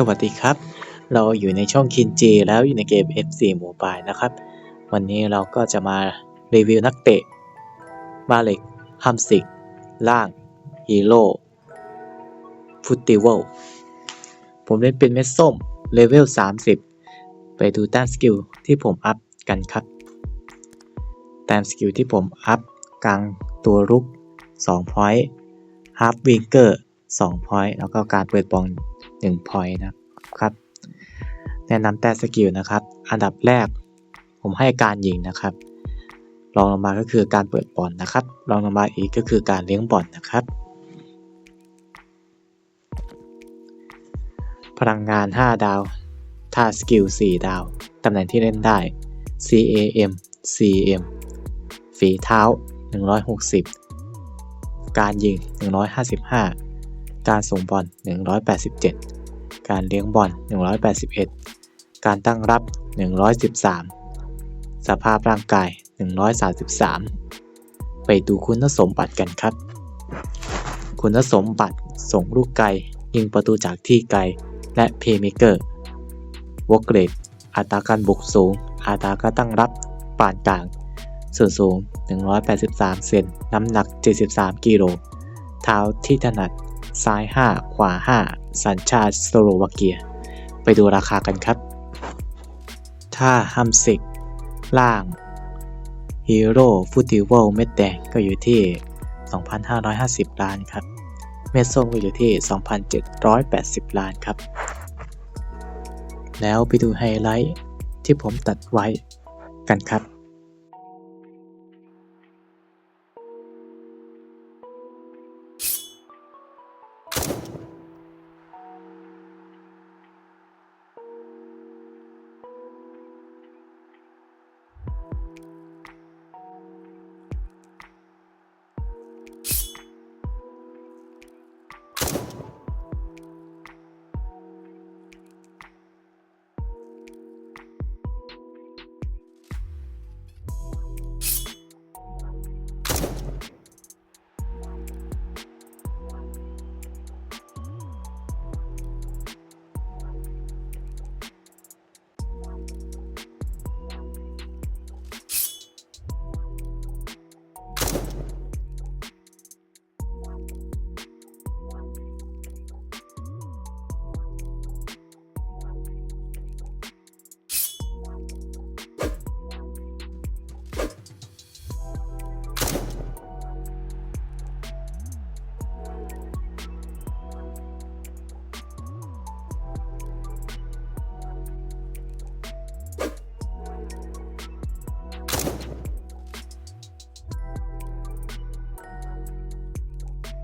สวัสดีครับ เราอยู่ในช่องคินจีแล้วอยู่ในเกม F4 Mobile นะครับ วันนี้เราก็จะมารีวิวนักเตะ มาเล็กฮัมสิก ล่าง ฮีโร่ฟุตติเวลผมเล่นเป็นเม็ดส้ม เลเวล 30 ไปดูแต้มสกิลที่ผมอัพกันครับ แต้มสกิลที่ผมอัพกลางตัวรุก2 point ฮาร์ฟวิงเกอร์2 point แล้วก็การเปิดบอล 1 point นะครับ แนะนำแต่สกิลนะครับ อันดับแรกผมให้การยิงนะครับรองลงมาก็คือการเปิดบอลนะครับรองลงมาอีกก็คือการเลี้ยงบอลนะครับ พลังงาน 5 ดาวท่าสกิล 4 ดาว ตำแหน่งที่เล่นได้ CAM CM ฝีเท้า 160 การยิง 155 การส่งบอล 187 การเลี้ยงบอล 181 การตั้งรับ 113 สภาพร่างกาย 133 ไปดูคุณสมบัติกันครับ คุณสมบัติส่งลูกไกล ยิงประตูจากที่ไกล และเพย์เมเกอร์วอกเกรดอัตราการบุกสูง อัตราการตั้งรับปานกลาง ส่วนสูง 183 เซน น้ำหนัก 73 กิโล เท้าที่ถนัด ซ้าย 5 ขวา 5 สัญชาติสโลวาเกีย ไปดูราคากันครับ ถ้าฮัมซิก ล่างฮีโร่ฟูติวลเม็ดแดงก็อยู่ที่ 2,550 ล้านครับ เม็ดส้มก็อยู่ที่ 2,780 ล้านครับ แล้วไปดูไฮไลท์ที่ผมตัดไว้กันครับ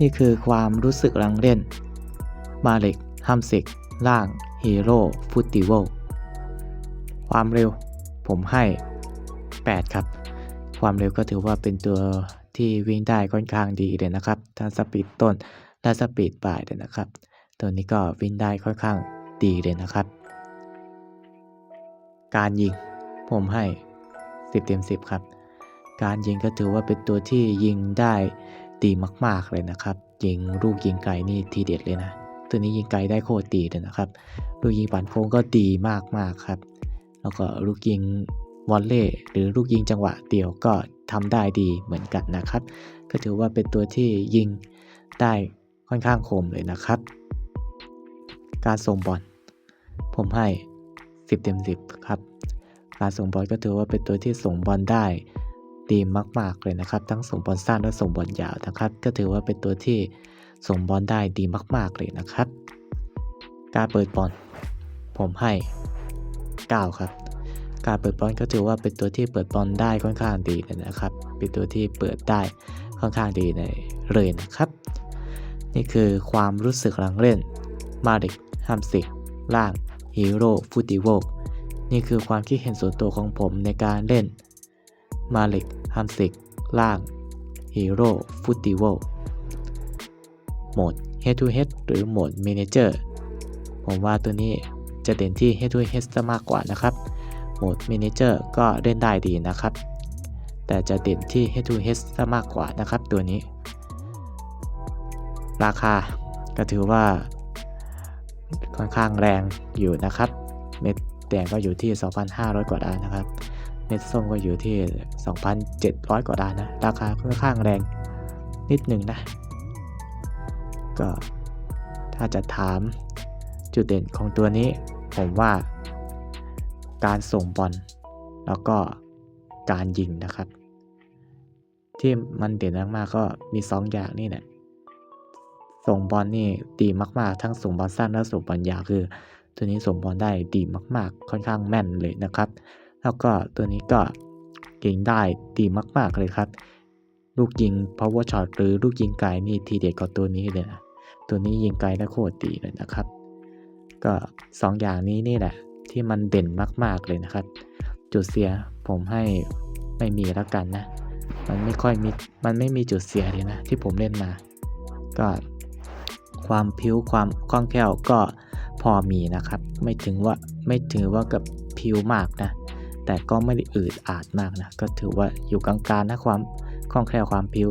นี่คือความรู้สึกหลังเล่น มาเล็กฮัมสิกล่างฮีโร่ฟุติวลความเร็วผมให้ 8 ครับ ความเร็วก็ถือว่าเป็นตัวที่วิ่งได้ค่อนข้างดีเลยนะครับทั้งสปีดต้นและสปีดปลายเลยนะครับ ตัวนี้ก็วิ่งได้ค่อนข้างดีเลยนะครับ การยิงผมให้ 10 เต็ม 10 ครับ การยิงก็ถือว่าเป็นตัวที่ยิงได้ ดีมาก ๆ เลยนะครับ ยิงลูกยิงไกลนี่ทีเด็ดเลยนะ ตัวนี้ยิงไกลได้โคตรดีเลยนะครับ ลูกยิงปั่นโค้งก็ดีมาก ๆ ครับ แล้วก็ลูกยิงวอลเล่หรือลูกยิงจังหวะเดี่ยวก็ทำได้ดีเหมือนกันนะครับ ก็ถือว่าเป็นตัวที่ยิงได้ค่อนข้างคมเลยนะครับ การส่งบอลผมให้ 10 เต็ม 10 ครับ การส่งบอลก็ถือว่าเป็นตัวที่ส่งบอลได้ ดีมาก ๆ เลยนะครับ ทั้งส่งบอลสั้นและส่งบอลยาวนะครับ ก็ถือว่าเป็นตัวที่ส่งบอลได้ดีมาก ๆ เลยนะครับ การเปิดบอลผมให้ 9 ครับ การเปิดบอลก็ถือว่าเป็นตัวที่เปิดบอลได้ค่อนข้างดีเลยนะครับ เป็นตัวที่เปิดได้ค่อนข้างดีเลยนะครับ นี่คือความรู้สึกหลังเล่นมาริกฮัมสิกล่างฮีโร่ฟูติโวกนี่คือความคิดเห็นส่วนตัวของผมในการเล่นมาเล็ก ฮัมสิกล่างฮีโร่ฟุตติโวโหมด Head to Head หรือโหมด Manager ผมว่าตัวนี้จะเด่นที่ Head to Head ซะมากกว่านะครับ โหมด Manager ก็เล่นได้ดีนะครับ แต่จะเด่นที่ Head to Head ซะมากกว่านะครับตัวนี้ ราคาก็ถือว่าค่อนข้างแรงอยู่นะครับ เม็ดแดงก็อยู่ที่ 2,500 กว่าดานนะครับ เม็ดส้มก็อยู่ที่ 2,700 กว่าดานนะ ราคาค่อนข้างแรงนิดหนึ่งนะ ก็ถ้าจะถามจุดเด่นของตัวนี้ ผมว่าการส่งบอลแล้วก็การยิงนะครับ ที่มันเด่นมากๆก็มี2อย่างนี่แหละส่งบอลนี่ดีมากๆ ทั้งส่งบอลสั้นและส่งบอลยาวคือ ตัวนี้ส่งบอลได้ดีมากๆ ค่อนข้างแม่นเลยนะครับ แล้วก็ตัวนี้ก็ยิงได้ดีมากๆเลยครับ ลูกยิง power shot หรือลูกยิงไกลนี่ทีเด็ดกว่าตัวนี้เลยนะตัวนี้ยิงไกลได้โคตรดีเลยนะครับ ก็สองอย่างนี้นี่แหละ ที่มันเด่นมาก ๆเลยนะครับ จุดเสียผมให้ไม่มีแล้วกันนะ มันไม่ค่อยมีมันไม่มีจุดเสียเลยนะที่ผมเล่นมา ก็ความพิ้วความคล่องแคล่วก็พอมีนะครับ ไม่ถึงว่าไม่ถือว่ากับพิ้วมากนะ แต่ก็ไม่ได้อืดอาดมากนะ ก็ถือว่าอยู่กลางๆนะความคล่องแคล่วความพิ้ว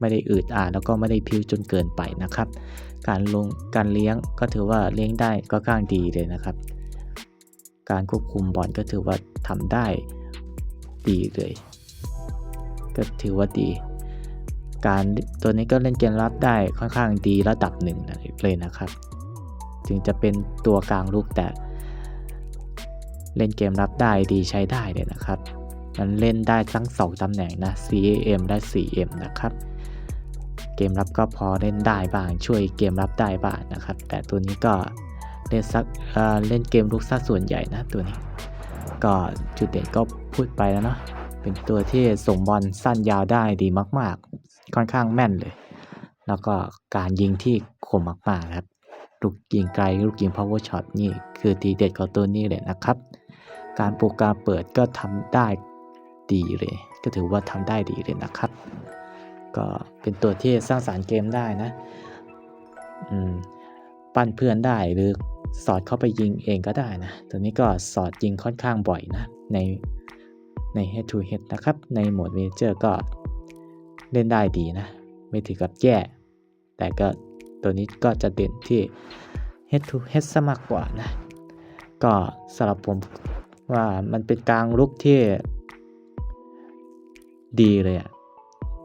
ไม่ได้อืดอาดแล้วก็ไม่ได้พิ้วจนเกินไปนะครับ การลงการเลี้ยงก็ถือว่าเลี้ยงได้ก็ข้างดีเลยนะครับ การควบคุมบอลก็ถือว่าทำได้ดีเลย ก็ถือว่าดี การตัวนี้ก็เล่นเกมรับได้ค่อนข้างดีระดับหนึ่งเลยนะครับ ถึงจะเป็นตัวกลางลูกแต่ เล่นเกมรับได้ดีใช้ได้เลยนะครับ มันเล่นได้ทั้งสองตำแหน่งนะ CAM และ CM นะครับ เกมรับก็พอเล่นได้บ้าง ช่วยเกมรับได้บ้างนะครับ แต่ตัวนี้ก็เล่นซักเเล่นเกมลุกซะส่วนใหญ่นะตัวนี้ ก็จุดเด่นก็พูดไปแล้วเนาะ เป็นตัวที่ส่งบอลสั้นยาวได้ดีมาก ๆ ค่อนข้างแม่นเลย แล้วก็การยิงที่คมมากๆครับลูกยิงไกลลูกยิง power shot นี่คือทีเด็ดของตัวนี้เลยนะครับ การปลูกการเปิดก็ทำได้ดีเลย ก็ถือว่าทำได้ดีเลยนะครับ ก็เป็นตัวที่สร้างสารรค์เกมได้นะอืมปั้นเพื่อนได้หรือสอดเข้าไปยิงเองก็ได้นะ ตัวนี้ก็สอดยิงค่อนข้างบ่อยนะ ในใน head to head นะครับ ในโหมด major ก็เล่นได้ดีนะ ไม่ถึงกับแย่ แต่ก็ตัวนี้ก็จะเด่นที่ head to head ซะมากกว่านะ ก็สำหรับผม ว่ามันเป็นกลางลุกที่ดีเลยอะ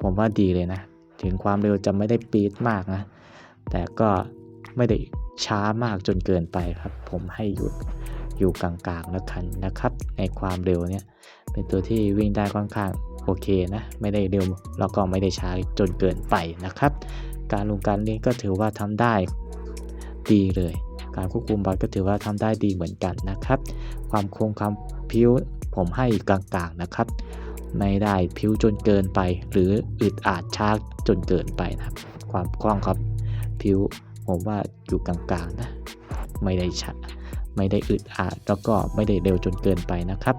ผมว่าดีเลยนะ ถึงความเร็วจะไม่ได้ปี๊ดมากนะ แต่ก็ไม่ได้ช้ามากจนเกินไปครับ ผมให้อยู่อยู่กลางๆแล้วกันนะครับ ในความเร็วเนี่ย เป็นตัวที่วิ่งได้ค่อนข้างโอเคนะ ไม่ได้เร็วแล้วก็ไม่ได้ช้าจนเกินไปนะครับ การลงการเลี้งก็ถือว่าทำได้ดีเลย การควบคุมบอลก็ถือว่าทำได้ดีเหมือนกันนะครับ ความคงความพิ้วผมให้กลางๆนะครับ ไม่ได้พิ้วจนเกินไป หรืออึดอาดช้าจนเกินไปนะครับ ความคล่องครับพิ้วผมว่าอยู่กลางๆนะไม่ได้ช้าไม่ได้อึดอาดแล้วก็ไม่ได้เร็วจนเกินไปนะครับ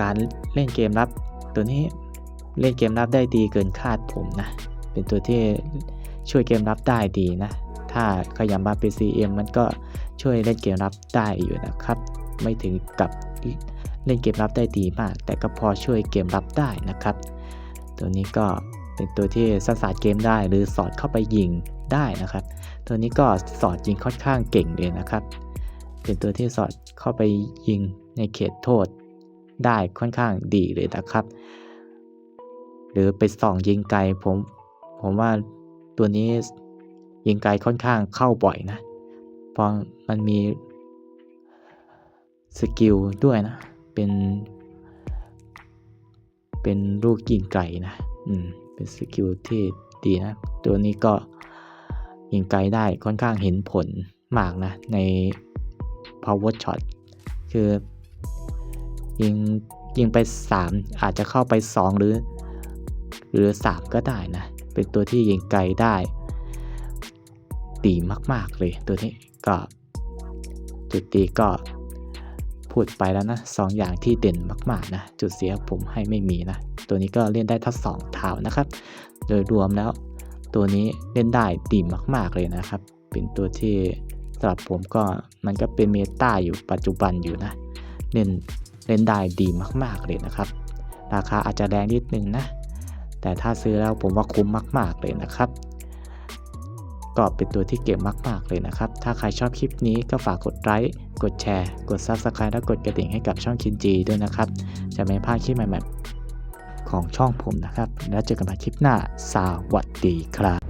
การเล่นเกมรับตัวนี้เล่นเกมรับได้ดีเกินคาดผมนะ เป็นตัวที่ช่วยเกมรับได้ดีนะ ถ้าขยำมาเป็น CM มันก็ช่วยเล่นเกมรับได้อยู่นะครับ ไม่ถึงกับเล่นเกมรับได้ดีมาก แต่ก็พอช่วยเกมรับได้นะครับ ตัวนี้ก็เป็นตัวที่สสาส์เกมได้หรือสอดเข้าไปยิงได้นะครับ ตัวนี้ก็สอดยิงค่อนข้างเก่งเลยนะครับ เป็นตัวที่สอดเข้าไปยิงในเขตโทษได้ค่อนข้างดีเลยนะครับ หรือไปส่องยิงไกลผม ผมว่าตัวนี้ ยิงไกลค่อนข้างเข้าบ่อยนะเพราะมันมีสกิลด้วยนะ เป็น เป็นลูกยิงไกลนะ อืม เป็นสกิลที่ดีนะ ตัวนี้ก็ยิงไกลได้ค่อนข้างเห็นผลมากนะ ใน power shot คือ ยิง ยิงไป 3 อาจจะเข้าไป 2 หรือ หรือ 3 ก็ได้นะ เป็นตัวที่ยิงไกลได้ ดีมาก ๆ เลยตัวนี้ก็จุดดีก็พูดไปแล้วนะสองอย่างที่เด่นมาก ๆ นะ จุดเสียผมให้ไม่มีนะ ตัวนี้ก็เล่นได้ทั้งสองเท้านะครับ โดยรวมแล้วตัวนี้เล่นได้ดีมาก ๆ เลยนะครับ เป็นตัวที่สำหรับผมก็มันก็เป็นเมตาอยู่ปัจจุบันอยู่นะเล่นเล่นได้ดีมาก ๆ เลยนะครับ ราคาอาจจะแรงนิดนึงนะ แต่ถ้าซื้อแล้วผมว่าคุ้มมาก ๆ เลยนะครับ ก็เป็นตัวที่เก่งมากๆเลยนะครับ ถ้าใครชอบคลิปนี้ก็ฝากกดไลค์ กดแชร์ กด Subscribe และกดกระดิ่งให้กับช่องคินจีด้วยนะครับ จะไม่พลาดคลิปใหม่ๆของช่องผมนะครับ แล้วเจอกันใหม่คลิปหน้า สวัสดีครับ